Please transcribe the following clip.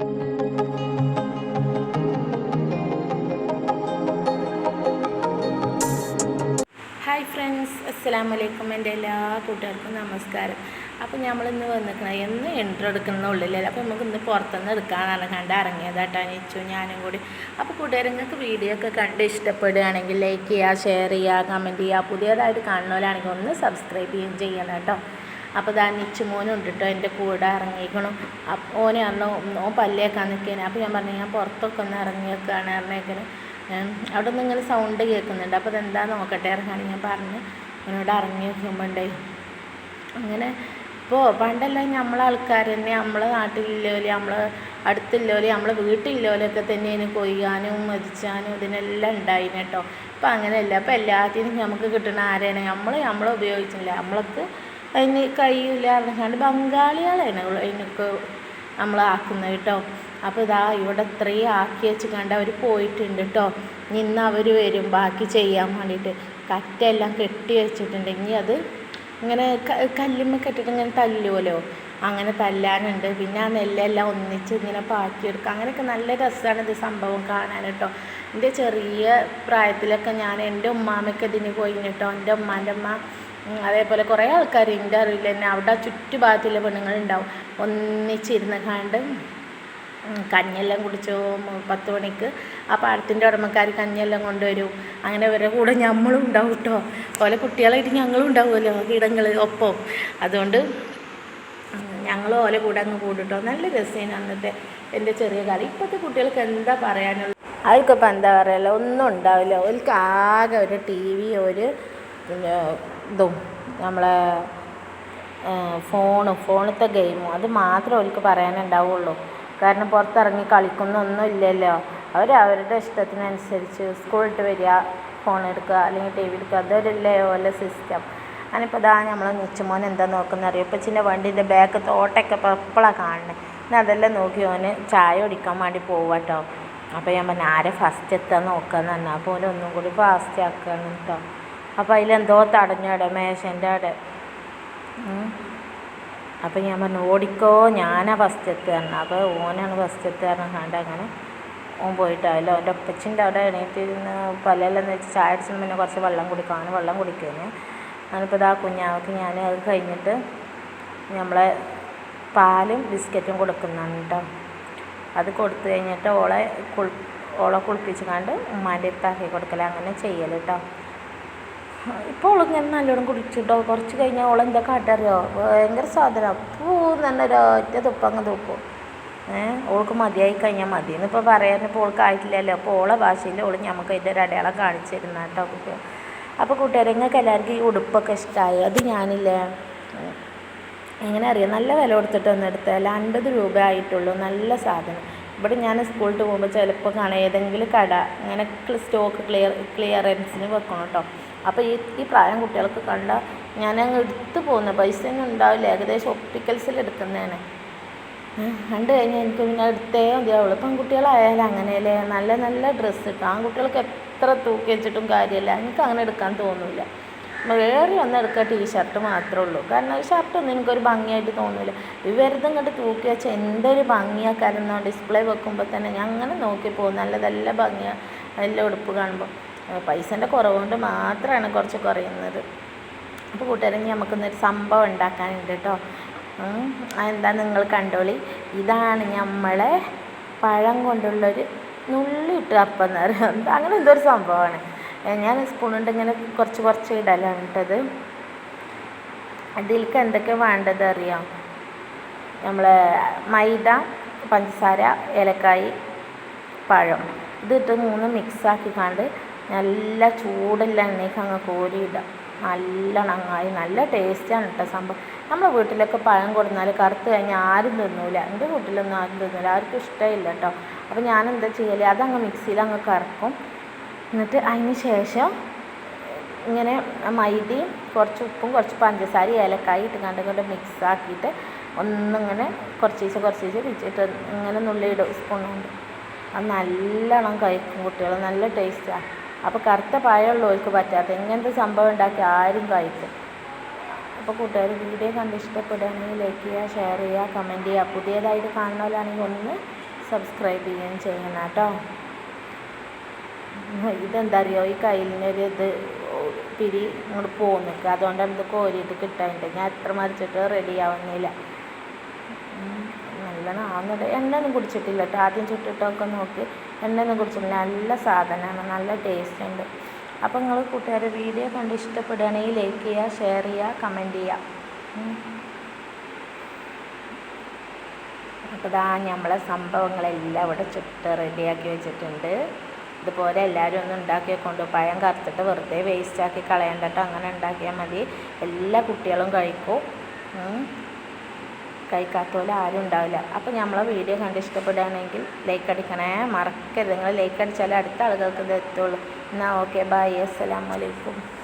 Hi friends അസ്സാം വലൈക്കും എന്റെ എല്ലാ കൂട്ടുകാർക്കും നമസ്കാരം. അപ്പോൾ നമ്മളിന്ന് വന്നിരിക്കണം എന്ന് എൻട്രി എടുക്കുന്ന ഉള്ളിലല്ല അപ്പോൾ നമുക്ക് ഇന്ന് പുറത്തുനിന്ന് എടുക്കാനാണ് കണ്ട് ഇറങ്ങിയതാട്ടോ അനിച്ചു ഞാനും കൂടി. അപ്പോൾ കൂട്ടുകാരങ്ങൾക്ക് വീഡിയോ ഒക്കെ കണ്ട് ഇഷ്ടപ്പെടുകയാണെങ്കിൽ ലൈക്ക് ചെയ്യുക ഷെയർ ചെയ്യുക കമന്റ് ചെയ്യുക. പുതിയതായിട്ട് കാണുന്നവരാണെങ്കിൽ ഒന്ന് സബ്സ്ക്രൈബ് ചെയ്യുകയും ചെയ്യണം കേട്ടോ. അപ്പോൾ ദാ നിച്ച് മോനും ഉണ്ട് കേട്ടോ എന്റെ കൂടെ ഇറങ്ങിയിരിക്കണം അപ്പോൾ ഓനെ അന്ന് ഓൻ പല്ലേക്കാൻ നിൽക്കേനെ അപ്പോൾ ഞാൻ പറഞ്ഞു ഞാൻ പുറത്തൊക്കെ ഒന്ന് ഇറങ്ങിയേക്കാണ് ഇറങ്ങിയേക്കണേ അവിടെ നിന്ന് ഇങ്ങനെ സൗണ്ട് കേൾക്കുന്നുണ്ട് അപ്പോൾ അതെന്താ നോക്കട്ടെ ഇറങ്ങാണ് ഞാൻ പറഞ്ഞ്. അവനോട് ഇറങ്ങി നോക്കുമ്പോണ്ടേ അങ്ങനെ ഇപ്പോൾ പണ്ടെല്ലാം നമ്മളെ ആൾക്കാർ തന്നെ നമ്മളെ നാട്ടിലില്ലോലെ നമ്മളെ അടുത്തില്ലോലെ നമ്മളെ വീട്ടിലില്ലോലൊക്കെ തന്നെയാണ് കൊയ്യാനും മരിച്ചാനും ഇതിനെല്ലാം ഉണ്ടായിന് കേട്ടോ ഇപ്പം അങ്ങനെയല്ല. അപ്പോൾ എല്ലാത്തിനും നമുക്ക് കിട്ടുന്ന ആരെയാണ് നമ്മൾ നമ്മളെ ഉപയോഗിച്ചില്ല. നമ്മൾക്ക് അതിന് കഴിയില്ല പറഞ്ഞാണ്ട് ബംഗാളികളാണ് അതിനൊക്കെ നമ്മൾ ആക്കുന്നത് കേട്ടോ അപ്പോൾ ഇതാ ഇവിടെ ഇത്രയും ആക്കി വെച്ച് കണ്ട് അവർ പോയിട്ടുണ്ട് കേട്ടോ ഇന്ന് അവർ വരും ബാക്കി ചെയ്യാൻ വേണ്ടിയിട്ട്. കറ്റെല്ലാം കെട്ടി വെച്ചിട്ടുണ്ട്. ഇനി അത് ഇങ്ങനെ കല്ലുമ്മ കെട്ടിട്ട് ഇങ്ങനെ തല്ലുമല്ലോ അങ്ങനെ തല്ലാനുണ്ട്. പിന്നെ ആ നെല്ലെല്ലാം ഒന്നിച്ച് ഇങ്ങനെ പാക്കിയെടുക്കുക അങ്ങനെയൊക്കെ നല്ല രസമാണ് ഇത് സംഭവം കാണാൻ കേട്ടോ എന്റെ ചെറിയ പ്രായത്തിലൊക്കെ ഞാൻ എന്റെ ഉമ്മാമയ്ക്ക് ഇതിന് പോയിട്ടോ എന്റെ ഉമ്മാന്റെ അമ്മ അതേപോലെ കുറേ ആൾക്കാർ എന്റെ അറിവില്ല തന്നെ അവിടെ ചുറ്റുഭാഗത്തുള്ള പെണ്ണുങ്ങളുണ്ടാവും. ഒന്നിച്ചിരുന്ന് കണ്ട് കഞ്ഞെല്ലാം കുടിച്ചോ പത്ത് മണിക്ക് ആ പാടത്തിന്റെ ഉടമക്കാർ കഞ്ഞെല്ലാം കൊണ്ടുവരും. അങ്ങനെ ഇവരുടെ കൂടെ നമ്മളും ഉണ്ടാവും കേട്ടോ ഓലെ കുട്ടികളായിട്ട് ഞങ്ങളും ഉണ്ടാവുമല്ലോ കീടങ്ങൾ ഒപ്പം. അതുകൊണ്ട് ഞങ്ങൾ ഓലെ കൂടെ അങ്ങ് കൂടിട്ടോ നല്ല രസമാണ് അന്നത്തെ എന്റെ ചെറിയ കാലം. ഇപ്പോഴത്തെ കുട്ടികൾക്ക് എന്താ പറയാനുള്ളത് അവർക്കിപ്പോൾ എന്താ പറയുക ഒന്നും ഉണ്ടാവില്ല. അവർക്ക് ആകെ ഒരു ടി വി ഒരു ഇതും നമ്മളെ ഫോണും ഫോണിലത്തെ ഗെയിമും അത് മാത്രമേ അവർക്ക് പറയാനുണ്ടാവുള്ളൂ. കാരണം പുറത്തിറങ്ങി കളിക്കുന്നൊന്നും ഇല്ലല്ലോ. അവർ അവരുടെ ഇഷ്ടത്തിനനുസരിച്ച് സ്കൂളിട്ട് വരിക ഫോൺ എടുക്കുക അല്ലെങ്കിൽ ടി വി എടുക്കുക അതൊരല്ലേ ഓലെ സിസ്റ്റം ഞാനിപ്പോൾ ഇതാ നമ്മൾ നിച്ചുമോൻ എന്താ നോക്കുന്ന അറിയാം? ഇപ്പച്ചിന്റെ വണ്ടീന്റെ ബാക്ക് തോട്ടൊക്കെ എപ്പോഴാണ് കാണുന്നത് പിന്നെ അതെല്ലാം നോക്കി ഓന് ചായ കുടിക്കാൻ വേണ്ടി പോവാട്ടോ. അപ്പോൾ ഞാൻ പറഞ്ഞു ആരെ ഫസ്റ്റ് എത്താൻ നോക്കാന്ന് പറഞ്ഞാൽ അപ്പോൾ ഓന് ഒന്നും കൂടി ഫാസ്റ്റ് ആക്കുകയാണ് കേട്ടോ അപ്പോൾ അതിലെന്തോ തടഞ്ഞവിടെ മേശന്റെ അവിടെ. അപ്പം ഞാൻ പറഞ്ഞു ഓടിക്കോ ഞാനാ ഫസ്റ്റ് തരണം അപ്പോൾ ഓനാണ് ഫസ്റ്റ് തരണം കണ്ട് അങ്ങനെ ഓൻ പോയിട്ടായല്ലോ എന്റെ ഒപ്പച്ചിന്റെ അവിടെ എണീറ്റിരുന്ന് പല്ലെല്ലാം വെച്ച് ചായ അടിച്ചതിന് പിന്നെ കുറച്ച് വെള്ളം കുടിക്കാൻ വെള്ളം കുടിക്കുന്നു ഞാനിപ്പോൾ ഇതാ കുഞ്ഞാവക്ക് ഞാൻ അത് കഴിഞ്ഞിട്ട് നമ്മളെ പാലും ബിസ്ക്കറ്റും കൊടുക്കുന്നുണ്ട്. അത് കൊടുത്തു കഴിഞ്ഞിട്ട് ഓളെ കുളി ഓളെ കുളിപ്പിച്ച് കണ്ട് ഉമ്മാന്റെ അടുത്താക്കി കൊടുക്കല. അങ്ങനെ ചെയ്യൽ കേട്ടോ ഇപ്പോൾ ഓളിങ്ങനെ നല്ലോണം കുടിച്ചിട്ടോ. കുറച്ച് കഴിഞ്ഞാൽ ഓളെന്താ കാട്ടറിയോ? ഭയങ്കര സാധനം. പൂ തന്നെ ഒരൊറ്റ തുപ്പങ്ങ് തുപ്പും ഏഹ് ഓൾക്ക് മതിയായി കഴിഞ്ഞാൽ മതി. എന്നിപ്പോൾ പറയാനിപ്പോൾ ഓൾക്ക് ആയിട്ടില്ലല്ലോ. അപ്പോൾ ഓളെ ഭാഷയിൽ ഓൾ ഞമ്മക്ക് അതിന്റെ ഒരു അടയാളം കാണിച്ചു തരുന്ന കേട്ടോ കുട്ടികൾ അപ്പോൾ കൂട്ടുകാരെ നിങ്ങൾക്ക് എല്ലാവർക്കും ഈ ഉടുപ്പൊക്കെ ഇഷ്ടമായി അത് ഞാനില്ലേ. എങ്ങനെ അറിയാം? നല്ല വില കൊടുത്തിട്ട് ഒന്ന് എടുത്താൽ അൻപത് രൂപ ആയിട്ടുള്ളൂ. നല്ല സാധനം. ഇവിടെ ഞാൻ സ്കൂളിൽ പോകുമ്പോൾ ചിലപ്പോൾ കാണാം ഏതെങ്കിലും കട അങ്ങനെ സ്റ്റോക്ക് ക്ലിയർ ക്ലിയറൻസിന് വെക്കണം കേട്ടോ അപ്പോൾ ഈ ഈ പ്രായം കുട്ടികൾക്ക് കണ്ട ഞാൻ അങ്ങ് എടുത്തു പോകുന്ന പൈസ ഒന്നും ഉണ്ടാവില്ല. ഏകദേശം ഒപ്റ്റിക്കൽസിൽ എടുക്കുന്നതാണ്. കണ്ടു കഴിഞ്ഞാൽ എനിക്ക് പിന്നെ എടുത്തേ മതിയാവുള്ളൂ പെൺകുട്ടികളായാലും അങ്ങനെയല്ലേ. നല്ല നല്ല ഡ്രസ്സ് ഇട്ടു. ആൺകുട്ടികൾക്ക് എത്ര തൂക്കി വെച്ചിട്ടും കാര്യമില്ല. എനിക്ക് അങ്ങനെ എടുക്കാൻ തോന്നില്ല. വേറെ ഒന്നെടുക്കുക ടീഷർട്ട് മാത്രമേ ഉള്ളൂ. കാരണം ഷർട്ടൊന്നും എനിക്കൊരു ഭംഗിയായിട്ട് തോന്നില്ല വെറുതെ ഇങ്ങോട്ട് തൂക്കി വെച്ചാൽ എന്തൊരു ഭംഗിയാക്കാരെന്നോ ഡിസ്പ്ലേ വെക്കുമ്പോൾ തന്നെ ഞാൻ അങ്ങനെ നോക്കി പോകും. നല്ല നല്ല ഭംഗിയാണ് നല്ല ഉടുപ്പ് കാണുമ്പോൾ പൈസേന്റെ കുറവുകൊണ്ട് മാത്രമാണ് കുറച്ച് കുറയുന്നത്. അപ്പോൾ കൂട്ടുകാരെ നമുക്കൊന്നൊരു സംഭവം ഉണ്ടാക്കാനുണ്ട് കേട്ടോ എന്താ നിങ്ങൾ കണ്ടോളി. ഇതാണ് നമ്മളെ പഴം കൊണ്ടുള്ളൊരു നുള്ളിട്ട് അപ്പം എന്ന് പറയുന്നത്. അങ്ങനെ എന്തോ ഒരു സംഭവമാണ്. ഞാൻ സ്പൂൺ ഇങ്ങനെ കുറച്ച് കുറച്ച് ഇടലാണ് കേട്ടത് അതിലേക്ക് എന്തൊക്കെ വേണ്ടത് അറിയാം? നമ്മൾ മൈദ പഞ്ചസാര ഏലക്കായി പഴം. ഇതിട്ട് മൂന്ന് മിക്സാക്കി കണ്ട് നല്ല ചൂടുള്ള എണ്ണയ്ക്ക് അങ്ങ് കോരിയിടാം നല്ല അങ്ങായി നല്ല ടേസ്റ്റാണ് കേട്ടോ സംഭവം. നമ്മുടെ വീട്ടിലൊക്കെ പഴം കൊടുന്നാൽ കറുത്ത് കഴിഞ്ഞാൽ ആരും തിന്നൂല. എന്റെ വീട്ടിലൊന്നും ആരും തിന്നില്ല ആർക്കും ഇഷ്ടമില്ല കേട്ടോ അപ്പോൾ ഞാൻ എന്താ ചെയ്യൽ? അതങ്ങ് മിക്സിയിൽ അങ്ങ് കറക്കും. എന്നിട്ട് അതിന് ശേഷം ഇങ്ങനെ മൈദയും കുറച്ച് ഉപ്പും കുറച്ച് പഞ്ചസാരയും ഏലക്കായി ഇട്ട് കണ്ടും കൊണ്ട് മിക്സ് ആക്കിയിട്ട് ഒന്നിങ്ങനെ കുറച്ച് ദിവസം കുറച്ച് ദിവസം വെച്ചിട്ട് ഇങ്ങനെ നുള്ളിയിടും സ്പൂൺ കൊണ്ട്. അത് നല്ലോണം കഴിക്കും കുട്ടികൾ നല്ല ടേസ്റ്റാണ് അപ്പോൾ കറുത്ത പഴമുള്ളവർക്ക് പറ്റാത്ത ഇങ്ങനത്തെ സംഭവം ഉണ്ടാക്കി ആരും കഴിക്കും അപ്പോൾ കൂട്ടുകാർ വീഡിയോ കണ്ട് ഇഷ്ടപ്പെടുകയാണെങ്കിൽ ലൈക്ക് ചെയ്യുക ഷെയർ ചെയ്യുക കമന്റ് ചെയ്യുക. പുതിയതായിട്ട് കാണുന്നവരാണെങ്കിൽ ഒന്ന് സബ്സ്ക്രൈബ് ചെയ്യുകയും ചെയ്യണം കേട്ടോ. ഇതെന്താ അറിയോ ഈ കയ്യിലിനൊരു ഇത് പിരി ഇങ്ങോട്ട് പോകുന്നില്ല അതുകൊണ്ടാണ് ഇത് കോരിയിട്ട് കിട്ടാനുണ്ട്. ഞാൻ എത്ര മറിച്ചിട്ട് റെഡി ആവുന്നില്ല. നല്ലോണം ആവുന്നുണ്ട്. എണ്ണ ഒന്നും കുടിച്ചിട്ടില്ല കേട്ടോ ആദ്യം ചുട്ടിട്ടൊക്കെ നോക്കി. എണ്ണ ഒന്നും കുടിച്ചിട്ടില്ല. നല്ല സാധനമാണ്. നല്ല ടേസ്റ്റ് ഉണ്ട് അപ്പോൾ നിങ്ങൾ കൂട്ടുകാരെ വീഡിയോ കണ്ട് ഇഷ്ടപ്പെടുകയാണെങ്കിൽ ലൈക്ക് ചെയ്യുക ഷെയർ ചെയ്യുക കമന്റ് ചെയ്യുക. അപ്പോൾ ഇതാ നമ്മളെ സംഭവങ്ങളെല്ലാം ഇവിടെ ചുട്ട് റെഡിയാക്കി വെച്ചിട്ടുണ്ട്. ഇതുപോലെ എല്ലാവരും ഒന്ന് ഉണ്ടാക്കി കൊണ്ട് പഴം കറുത്തിട്ട് വെറുതെ വേസ്റ്റ് ആക്കി കളയണ്ടട്ടോ. അങ്ങനെ ഉണ്ടാക്കിയാൽ മതി. എല്ലാ കുട്ടികളും കഴിക്കും. ഉം. കഴിക്കാത്ത ആരും ഉണ്ടാവില്ല. അപ്പോൾ നമ്മളെ വീഡിയോ കണ്ട് ഇഷ്ടപ്പെടുകയാണെങ്കിൽ ലൈക്ക് അടിക്കണേ. മറക്കരുത്. നിങ്ങൾ ലൈക്ക് അടിച്ചാലേ അടുത്ത ആളുകൾക്ക് ഇത് എത്തുള്ളൂ. എന്നാൽ ഓക്കെ ബൈ അസ്സലാമലൈക്കും